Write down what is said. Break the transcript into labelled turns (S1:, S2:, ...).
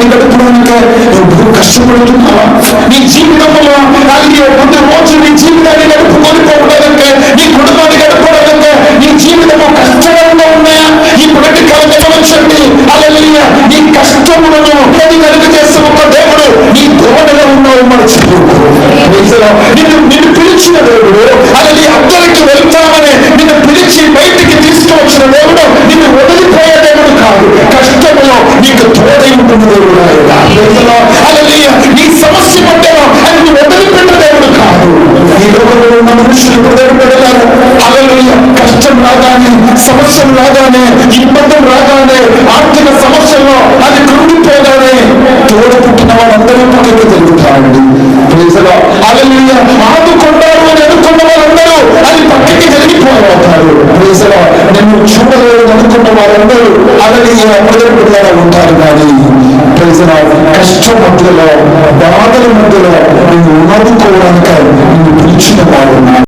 S1: కుటుంబాన్ని గడపడానికి నువ్వు కష్టపడుతున్నావా నీ జీవితంలో అలాగే ముందు రోజు నీ జీవితాన్ని గడుపుకొని పోవడానికి నీ కుటుంబాన్ని గడపడానికి నీ జీవితము కష్టంగా ఉన్నాయా ఈ పునటి కలగవచ్చండి అలలియ నీ కష్టములను అది ఒక దేవుడు నీ ఉన్నావు నిన్ను నిన్ను పిలిచిన దేవుడు అలాగే అద్దరికి వెళ్తామని నిన్ను పిలిచి బయటికి తీసుకువచ్చిన దేవుడు తోడై దేవుడు నీ సమస్య పట్టణం అది నువ్వు వదిలిపెట్టిన దేవుడు కాదు ఈ లోకంలో ఉన్న మనుషులు వదిలిపెడతారు అలాగే కష్టం రాగానే సమస్యలు రాగానే ఇబ్బందులు రాగానే ఆర్థిక సమస్యల్లో అది కృంగిపోగానే తోడు పుట్టిన వాళ్ళందరూ పక్కకి తిరుగుతారండి ఆదుకుంటారు అని అనుకున్న వాళ్ళందరూ అది పక్కకి జరిగిపోతారు నిన్ను చూడలేదు అనుకున్న వారందరూ అలలియ మొదలు పిల్లలు ఉంటారు కానీ ప్రజల కష్టం మధ్యలో బాధల మధ్యలో నేను ఉన్నది ఉన్నదుకోవడానికి నేను పిలిచిన వాడు